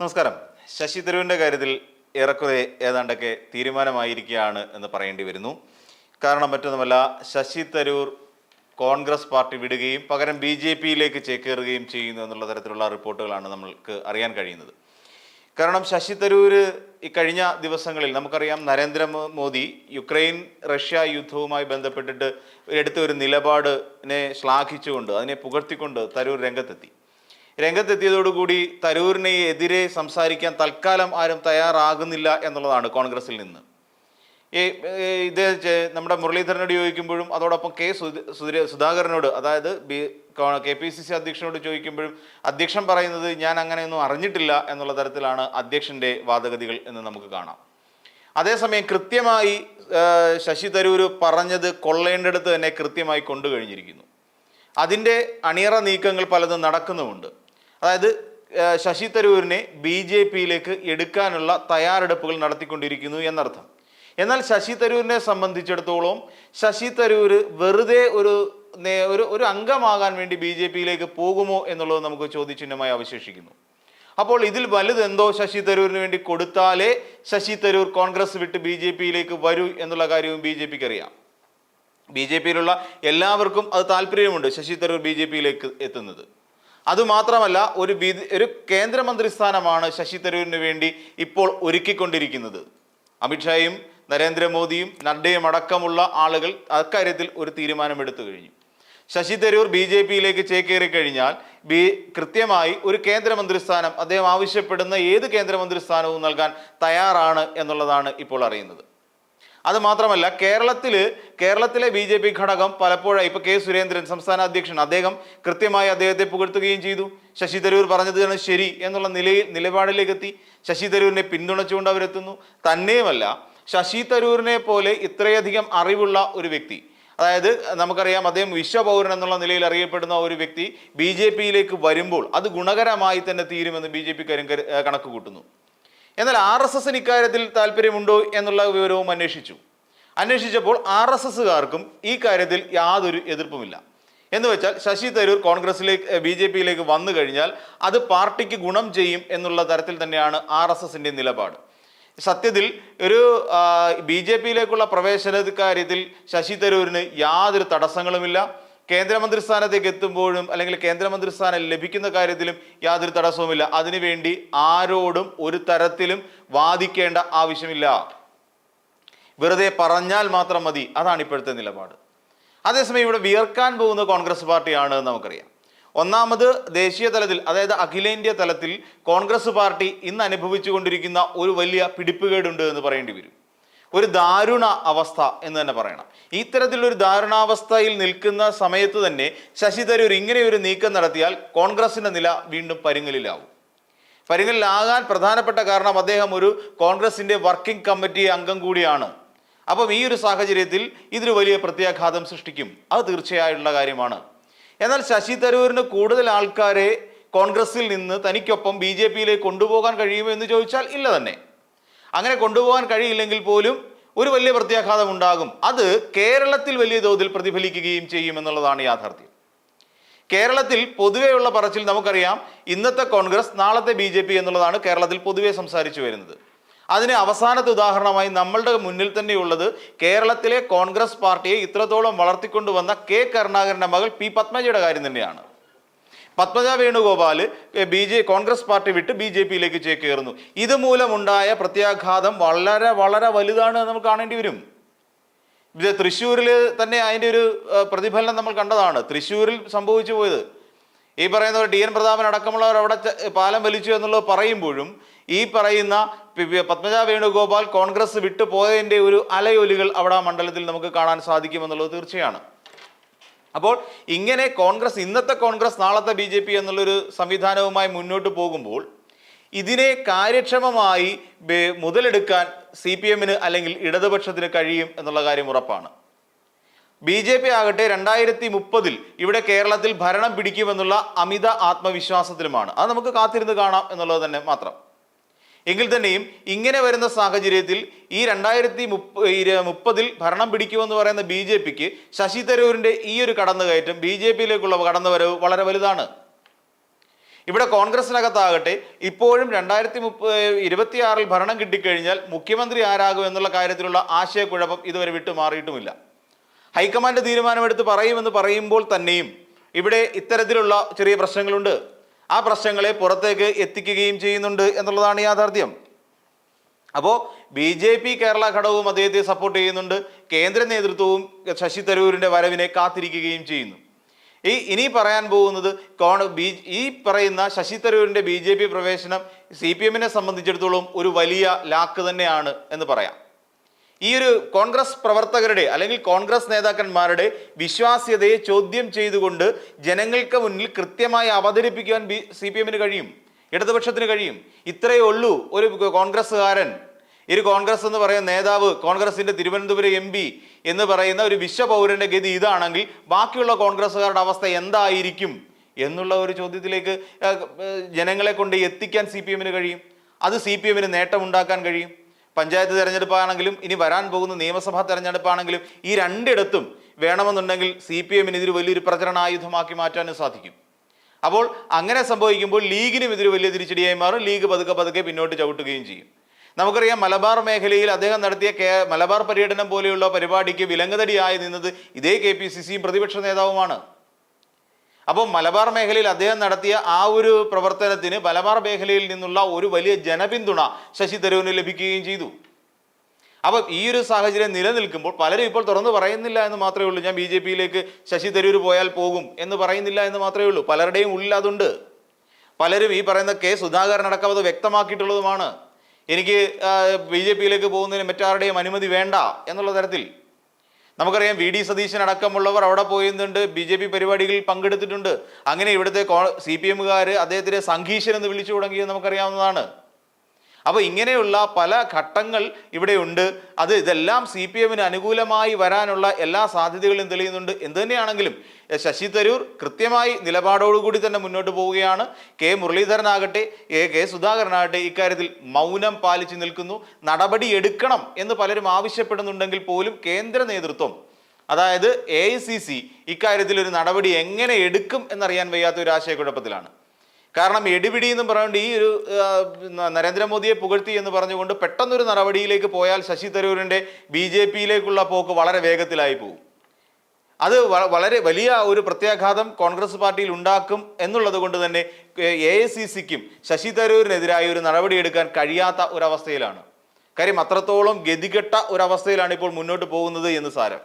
നമസ്കാരം. ശശി തരൂരിന്റെ കാര്യത്തിൽ ഏറെക്കുറെ ഏതാണ്ടൊക്കെ തീരുമാനമായിരിക്കുകയാണ് എന്ന് പറയേണ്ടി വരുന്നു. കാരണം മറ്റൊന്നുമല്ല ശശി തരൂർ കോൺഗ്രസ് പാർട്ടി വിടുകയും പകരം ബി ജെ പിയിലേക്ക് ചേക്കേറുകയും ചെയ്യുന്നു എന്നുള്ള തരത്തിലുള്ള റിപ്പോർട്ടുകളാണ് നമ്മൾക്ക് അറിയാൻ കഴിയുന്നത്. കാരണം ശശി തരൂർ കഴിഞ്ഞ ദിവസങ്ങളിൽ നമുക്കറിയാം നരേന്ദ്രമോദി യുക്രൈൻ റഷ്യ യുദ്ധവുമായി ബന്ധപ്പെട്ടിട്ട് എടുത്ത ഒരു നിലപാടിനെ ശ്ലാഘിച്ചുകൊണ്ട് അതിനെ പുകഴ്ത്തിക്കൊണ്ട് തരൂർ രംഗത്തെത്തി. രംഗത്തെത്തിയതോടുകൂടി തരൂരിനെ എതിരെ സംസാരിക്കാൻ തൽക്കാലം ആരും തയ്യാറാകുന്നില്ല എന്നുള്ളതാണ് കോൺഗ്രസിൽ നിന്ന്. ഇത് നമ്മുടെ മുരളീധരനോട് ചോദിക്കുമ്പോഴും അതോടൊപ്പം കെ സുധാകരനോട് അതായത് B K P C C അധ്യക്ഷനോട് ചോദിക്കുമ്പോഴും അധ്യക്ഷൻ പറയുന്നത് ഞാൻ അങ്ങനെയൊന്നും അറിഞ്ഞിട്ടില്ല എന്നുള്ള തരത്തിലാണ് അധ്യക്ഷന്റെ വാദഗതികൾ എന്ന് നമുക്ക് കാണാം. അതേസമയം കൃത്യമായി ശശി തരൂർ പറഞ്ഞത് കൊള്ളേണ്ടടുത്ത് തന്നെ കൃത്യമായി കൊണ്ടുകഴിഞ്ഞിരിക്കുന്നു. അതിന്റെ അണിയറ നീക്കങ്ങൾ പലതും നടക്കുന്നുമുണ്ട്. അതായത് ശശി തരൂരിനെ ബി ജെ പിയിലേക്ക് എടുക്കാനുള്ള തയ്യാറെടുപ്പുകൾ നടത്തിക്കൊണ്ടിരിക്കുന്നു എന്നർത്ഥം. എന്നാൽ ശശി തരൂരിനെ സംബന്ധിച്ചിടത്തോളം ശശി തരൂർ വെറുതെ ഒരു ഒരു ഒരു അംഗമാകാൻ വേണ്ടി ബി ജെ പിയിലേക്ക് പോകുമോ എന്നുള്ളത് നമുക്ക് ചോദ്യചിഹ്നമായി അവശേഷിക്കുന്നു. അപ്പോൾ ഇതിൽ വലുതെന്തോ ശശി തരൂരിന് വേണ്ടി കൊടുത്താലേ ശശി തരൂർ കോൺഗ്രസ് വിട്ട് ബി ജെ പിയിലേക്ക് വരൂ എന്നുള്ള കാര്യവും ബി ജെ പിക്ക് അറിയാം ബി ജെ പിയിലുള്ള എല്ലാവർക്കും അത് താല്പര്യമുണ്ട് ശശി തരൂർ ബി ജെ പിയിലേക്ക് എത്തുന്നത്. അതുമാത്രമല്ല ഒരു വിധി ഒരു കേന്ദ്രമന്ത്രി സ്ഥാനമാണ് ശശി തരൂരിന് വേണ്ടി ഇപ്പോൾ ഒരുക്കിക്കൊണ്ടിരിക്കുന്നത്. അമിത്ഷായും നരേന്ദ്രമോദിയും നഡ്ഡയും അടക്കമുള്ള ആളുകൾ അക്കാര്യത്തിൽ ഒരു തീരുമാനമെടുത്തു കഴിഞ്ഞു. ശശി തരൂർ ബി ജെ പിയിലേക്ക് ചേക്കേറി കഴിഞ്ഞാൽ ബി കൃത്യമായി ഒരു കേന്ദ്രമന്ത്രി സ്ഥാനം അദ്ദേഹം ആവശ്യപ്പെടുന്ന ഏത് കേന്ദ്രമന്ത്രി സ്ഥാനവും നൽകാൻ തയ്യാറാണ് എന്നുള്ളതാണ് ഇപ്പോൾ അറിയുന്നത്. അത് മാത്രമല്ല കേരളത്തിൽ കേരളത്തിലെ ബി ജെ പി ഘടകം പലപ്പോഴും ഇപ്പൊ കെ സുരേന്ദ്രൻ സംസ്ഥാന അധ്യക്ഷൻ അദ്ദേഹം കൃത്യമായി അദ്ദേഹത്തെ പുകഴ്ത്തുകയും ചെയ്തു. ശശി തരൂർ പറഞ്ഞതാണ് ശരി എന്നുള്ള നിലയിൽ നിലപാടിലേക്ക് എത്തി ശശി തരൂരിനെ പിന്തുണച്ചുകൊണ്ട് അവരെത്തുന്നു. തന്നെയുമല്ല ശശി തരൂരിനെ പോലെ ഇത്രയധികം അറിവുള്ള ഒരു വ്യക്തി അതായത് നമുക്കറിയാം അദ്ദേഹം വിശ്വപൗരൻ എന്നുള്ള നിലയിൽ അറിയപ്പെടുന്ന ഒരു വ്യക്തി ബി ജെ പിയിലേക്ക് വരുമ്പോൾ അത് ഗുണകരമായി തന്നെ തീരുമെന്ന് ബി ജെ പി കണക്ക് കൂട്ടുന്നു. എന്നാൽ ആർ എസ് എസിന് ഇക്കാര്യത്തിൽ താല്പര്യമുണ്ടോ എന്നുള്ള വിവരവും അന്വേഷിച്ചു. അന്വേഷിച്ചപ്പോൾ ആർ എസ് എസുകാർക്കും ഈ കാര്യത്തിൽ യാതൊരു എതിർപ്പുമില്ല. എന്ന് വെച്ചാൽ ശശി തരൂർ കോൺഗ്രസിലേക്ക് ബി ജെ പിയിലേക്ക് വന്നു കഴിഞ്ഞാൽ അത് പാർട്ടിക്ക് ഗുണം ചെയ്യും എന്നുള്ള തരത്തിൽ തന്നെയാണ് ആർ എസ് എസിന്റെ നിലപാട്. സത്യത്തിൽ ഒരു ബി ജെ പിയിലേക്കുള്ള പ്രവേശന കാര്യത്തിൽ ശശി തരൂരിന് യാതൊരു തടസ്സങ്ങളുമില്ല. കേന്ദ്രമന്ത്രി സ്ഥാനത്തേക്ക് എത്തുമ്പോഴും അല്ലെങ്കിൽ കേന്ദ്രമന്ത്രി സ്ഥാനം ലഭിക്കുന്ന കാര്യത്തിലും യാതൊരു തടസ്സവുമില്ല. അതിനുവേണ്ടി ആരോടും ഒരു തരത്തിലും വാദിക്കേണ്ട ആവശ്യമില്ല. വെറുതെ പറഞ്ഞാൽ മാത്രം മതി. അതാണ് ഇപ്പോഴത്തെ നിലപാട്. അതേസമയം ഇവിടെ വിയർക്കാൻ പോകുന്ന കോൺഗ്രസ് പാർട്ടിയാണ് നമുക്കറിയാം. ഒന്നാമത് ദേശീയ തലത്തിൽ അതായത് അഖിലേന്ത്യാ തലത്തിൽ കോൺഗ്രസ് പാർട്ടി ഇന്ന് അനുഭവിച്ചുകൊണ്ടിരിക്കുന്ന ഒരു വലിയ പിടിപ്പുകേടുണ്ട് എന്ന് പറയേണ്ടി വരും. ഒരു ദാരുണ അവസ്ഥ എന്ന് തന്നെ പറയണം. ഇത്തരത്തിലൊരു ദാരുണാവസ്ഥയിൽ നിൽക്കുന്ന സമയത്ത് തന്നെ ശശി തരൂർ ഇങ്ങനെ ഒരു നീക്കം നടത്തിയാൽ കോൺഗ്രസിന്റെ നില വീണ്ടും പരുങ്ങലിലാവും പരുങ്ങലിലാകാൻ പ്രധാനപ്പെട്ട കാരണം അദ്ദേഹം ഒരു കോൺഗ്രസിന്റെ വർക്കിംഗ് കമ്മിറ്റി അംഗം കൂടിയാണ്. അപ്പം ഈ ഒരു സാഹചര്യത്തിൽ ഇതൊരു വലിയ പ്രത്യാഘാതം സൃഷ്ടിക്കും. അത് തീർച്ചയായിട്ടുള്ള കാര്യമാണ്. എന്നാൽ ശശി തരൂരിന് കൂടുതൽ ആൾക്കാരെ കോൺഗ്രസിൽ നിന്ന് തനിക്കൊപ്പം ബി ജെ പിയിലേക്ക് കൊണ്ടുപോകാൻ കഴിയുമോ എന്ന് ചോദിച്ചാൽ ഇല്ല തന്നെ. അങ്ങനെ കൊണ്ടുപോകാൻ കഴിയില്ലെങ്കിൽ പോലും ഒരു വലിയ പ്രത്യാഘാതം ഉണ്ടാകും. അത് കേരളത്തിൽ വലിയ തോതിൽ പ്രതിഫലിക്കുകയും ചെയ്യും എന്നുള്ളതാണ് യാഥാർത്ഥ്യം. കേരളത്തിൽ പൊതുവെയുള്ള പറച്ചിൽ നമുക്കറിയാം ഇന്നത്തെ കോൺഗ്രസ് നാളത്തെ ബി ജെ പി എന്നുള്ളതാണ് കേരളത്തിൽ പൊതുവെ സംസാരിച്ചു വരുന്നത്. അതിന് അവസാനത്തെ ഉദാഹരണമായി നമ്മളുടെ മുന്നിൽ തന്നെയുള്ളത് കേരളത്തിലെ കോൺഗ്രസ് പാർട്ടിയെ ഇത്രത്തോളം വളർത്തിക്കൊണ്ടുവന്ന കെ കരുണാകരന്റെ മകൾ പി പത്മജിയുടെ കാര്യം തന്നെയാണ്. Padmaja Venugopal B J Congress party വിട്ട് ബി ജെ പിയിലേക്ക് ചേക്കേറുന്നു ഇതുമൂലമുണ്ടായ പ്രത്യാഘാതം വളരെ വളരെ വലുതാണ് നമ്മൾ കാണേണ്ടി വരും. ഇത് തൃശ്ശൂരിൽ തന്നെ അതിന്റെ ഒരു പ്രതിഫലനം നമ്മൾ കണ്ടതാണ്. തൃശ്ശൂരിൽ സംഭവിച്ചു പോയത്. ഈ പറയുന്ന ടി എൻ പ്രതാപൻ അടക്കമുള്ളവർ അവിടെ പാലം വലിച്ചു എന്നുള്ളത് പറയുമ്പോഴും ഈ പറയുന്ന പത്മജ വേണുഗോപാൽ കോൺഗ്രസ് വിട്ടു പോയതിന്റെ ഒരു അലയൊലികൾ അവിടെ ആ മണ്ഡലത്തിൽ നമുക്ക് കാണാൻ സാധിക്കുമെന്നുള്ളത് തീർച്ചയാണ്. അപ്പോൾ ഇങ്ങനെ കോൺഗ്രസ് ഇന്നത്തെ കോൺഗ്രസ് നാളത്തെ ബി ജെ പി എന്നുള്ളൊരു സംവിധാനവുമായി മുന്നോട്ട് പോകുമ്പോൾ ഇതിനെ കാര്യക്ഷമമായി മുതലെടുക്കാൻ സി പി എമ്മിന് അല്ലെങ്കിൽ ഇടതുപക്ഷത്തിന് കഴിയും എന്നുള്ള കാര്യം ഉറപ്പാണ്. ബി ജെ പി ആകട്ടെ രണ്ടായിരത്തി മുപ്പതിൽ ഇവിടെ കേരളത്തിൽ ഭരണം പിടിക്കുമെന്നുള്ള അമിത ആത്മവിശ്വാസത്തിലുമാണ്. അത് നമുക്ക് കാത്തിരുന്ന് കാണാം എന്നുള്ളത് തന്നെ മാത്രം. എങ്കിൽ തന്നെയും ഇങ്ങനെ വരുന്ന സാഹചര്യത്തിൽ ഈ രണ്ടായിരത്തി മുപ്പ മുപ്പതിൽ ഭരണം പിടിക്കുമെന്ന് പറയുന്ന ബി ജെ പിക്ക് ശശി തരൂരിന്റെ ഈ ഒരു കടന്നുകയറ്റം ബി ജെ പിയിലേക്കുള്ള കടന്നുവരവ് വളരെ വലുതാണ്. ഇവിടെ കോൺഗ്രസിനകത്താകട്ടെ ഇപ്പോഴും രണ്ടായിരത്തി മുപ്പ ഇരുപത്തിയാറിൽ ഭരണം കിട്ടിക്കഴിഞ്ഞാൽ മുഖ്യമന്ത്രി ആരാകും എന്നുള്ള കാര്യത്തിലുള്ള ആശയക്കുഴപ്പം ഇതുവരെ വിട്ടുമാറിയിട്ടുമില്ല ഹൈക്കമാൻഡ് തീരുമാനമെടുത്ത് പറയുമെന്ന് പറയുമ്പോൾ തന്നെയും ഇവിടെ ഇത്തരത്തിലുള്ള ചെറിയ പ്രശ്നങ്ങളുണ്ട്. ആ പ്രശ്നങ്ങളെ പുറത്തേക്ക് എത്തിക്കുകയും ചെയ്യുന്നുണ്ട് എന്നുള്ളതാണ് യാഥാർത്ഥ്യം. അപ്പോൾ ബി ജെ പി കേരള ഘടകവും അദ്ദേഹത്തെ സപ്പോർട്ട് ചെയ്യുന്നുണ്ട്. കേന്ദ്ര നേതൃത്വവും ശശി തരൂരിന്റെ വരവിനെ കാത്തിരിക്കുകയും ചെയ്യുന്നു. ഈ ഇനി പറയാൻ പോകുന്നത് കോൺ ബി ഈ പറയുന്ന ശശി തരൂരിന്റെ ബി ജെ പി പ്രവേശനം സി പി എമ്മിനെ സംബന്ധിച്ചിടത്തോളം ഒരു വലിയ ലാക്ക് തന്നെയാണ് എന്ന് പറയാം. ഈ ഒരു കോൺഗ്രസ് പ്രവർത്തകരുടെ അല്ലെങ്കിൽ കോൺഗ്രസ് നേതാക്കന്മാരുടെ വിശ്വാസ്യതയെ ചോദ്യം ചെയ്തുകൊണ്ട് ജനങ്ങൾക്ക് മുന്നിൽ കൃത്യമായി അവതരിപ്പിക്കുവാൻ ബി സി പി എമ്മിന് കഴിയും ഇടതുപക്ഷത്തിന് കഴിയും. ഇത്രയേ ഉള്ളൂ ഒരു കോൺഗ്രസ്സുകാരൻ. ഒരു കോൺഗ്രസ് എന്ന് പറയുന്ന നേതാവ് കോൺഗ്രസിന്റെ തിരുവനന്തപുരം എം പി എന്ന് പറയുന്ന ഒരു വിശ്വപൗരന്റെ ഗതി ഇതാണെങ്കിൽ ബാക്കിയുള്ള കോൺഗ്രസ്സുകാരുടെ അവസ്ഥ എന്തായിരിക്കും എന്നുള്ള ഒരു ചോദ്യത്തിലേക്ക് ജനങ്ങളെ കൊണ്ട് എത്തിക്കാൻ സി പി എമ്മിന് കഴിയും. അത് സി പി എമ്മിന് നേട്ടമുണ്ടാക്കാൻ കഴിയും. പഞ്ചായത്ത് തെരഞ്ഞെടുപ്പാണെങ്കിലും ഇനി വരാൻ പോകുന്ന നിയമസഭാ തെരഞ്ഞെടുപ്പാണെങ്കിലും ഈ രണ്ടിടത്തും വേണമെന്നുണ്ടെങ്കിൽ സി പി എമ്മിന് ഇതിൽ വലിയൊരു പ്രചരണായുധമാക്കി മാറ്റാനും സാധിക്കും. അപ്പോൾ അങ്ങനെ സംഭവിക്കുമ്പോൾ ലീഗിനും ഇതൊരു വലിയ തിരിച്ചടിയായി മാറും. ലീഗ് പതുക്കെ പതുക്കെ പിന്നോട്ട് ചവിട്ടുകയും ചെയ്യും. നമുക്കറിയാം മലബാർ മേഖലയിൽ അദ്ദേഹം നടത്തിയ കേ മലബാർ പര്യടനം പോലെയുള്ള പരിപാടിക്ക് വിലങ്ങതടിയായി നിന്നത് ഇതേ കെ പി സി സിയും പ്രതിപക്ഷ നേതാവുമാണ്. അപ്പോൾ മലബാർ മേഖലയിൽ അദ്ദേഹം നടത്തിയ ആ ഒരു പ്രവർത്തനത്തിന് മലബാർ മേഖലയിൽ നിന്നുള്ള ഒരു വലിയ ജനപിന്തുണ ശശി തരൂരിന് ലഭിക്കുകയും ചെയ്തു. അപ്പം ഈ ഒരു സാഹചര്യം നിലനിൽക്കുമ്പോൾ പലരും ഇപ്പോൾ തുറന്നു പറയുന്നില്ല എന്ന് മാത്രമേ ഉള്ളൂ. ഞാൻ ബി ജെ പിയിലേക്ക് ശശി തരൂർ പോയാൽ പോകും എന്ന് പറയുന്നില്ല എന്ന് മാത്രമേ ഉള്ളൂ. പലരുടെയും ഉള്ളിൽ അതുണ്ട്. പലരും ഈ പറയുന്ന കെ സുധാകരൻ അടക്കം അത് വ്യക്തമാക്കിയിട്ടുള്ളതുമാണ്. എനിക്ക് ബി ജെ പിയിലേക്ക് പോകുന്നതിന് മറ്റാരുടെയും അനുമതി വേണ്ട എന്നുള്ള തരത്തിൽ നമുക്കറിയാം വി ഡി സതീശൻ അടക്കമുള്ളവർ അവിടെ പോയിരുന്നുണ്ട്. ബി ജെ പി പരിപാടികളിൽ പങ്കെടുത്തിട്ടുണ്ട്. അങ്ങനെ ഇവിടുത്തെ സി പി എമ്മുകാർ അദ്ദേഹത്തിനെ സംഘീശൻ എന്ന് വിളിച്ചു തുടങ്ങിയത് നമുക്കറിയാവുന്നതാണ്. അപ്പോൾ ഇങ്ങനെയുള്ള പല ഘട്ടങ്ങൾ ഇവിടെയുണ്ട് അത് ഇതെല്ലാം സി പി എമ്മിന് അനുകൂലമായി വരാനുള്ള എല്ലാ സാധ്യതകളും തെളിയുന്നുണ്ട്. എന്ത് തന്നെയാണെങ്കിലും ശശി തരൂർ കൃത്യമായി നിലപാടോടുകൂടി തന്നെ മുന്നോട്ട് പോവുകയാണ്. കെ മുരളീധരനാകട്ടെ എ കെ സുധാകരനാകട്ടെ ഇക്കാര്യത്തിൽ മൗനം പാലിച്ചു നിൽക്കുന്നു. നടപടി എടുക്കണം എന്ന് പലരും ആവശ്യപ്പെടുന്നുണ്ടെങ്കിൽ പോലും കേന്ദ്ര നേതൃത്വം അതായത് എ ഐ സി സി ഇക്കാര്യത്തിൽ ഒരു നടപടി എങ്ങനെ എടുക്കും എന്നറിയാൻ വയ്യാത്ത ഒരു ആശയക്കുഴപ്പത്തിലാണ്. കാരണം എടിപിടി എന്ന് പറഞ്ഞുകൊണ്ട് ഈ ഒരു നരേന്ദ്രമോദിയെ പുകഴ്ത്തി എന്ന് പറഞ്ഞുകൊണ്ട് പെട്ടെന്നൊരു നടപടിയിലേക്ക് പോയാൽ ശശി തരൂരിന്റെ ബി ജെ പിയിലേക്കുള്ള പോക്ക് വളരെ വേഗത്തിലായി പോകും. അത് വളരെ വലിയ ഒരു പ്രത്യാഘാതം കോൺഗ്രസ് പാർട്ടിയിൽ ഉണ്ടാക്കും എന്നുള്ളത് കൊണ്ട് തന്നെ എ ഐ സി സിക്കും ശശി തരൂരിനെതിരായ ഒരു നടപടിയെടുക്കാൻ കഴിയാത്ത ഒരവസ്ഥയിലാണ്. കാര്യം അത്രത്തോളം ഗതികെട്ട ഒരവസ്ഥയിലാണ് ഇപ്പോൾ മുന്നോട്ട് പോകുന്നത് എന്ന് സാരം.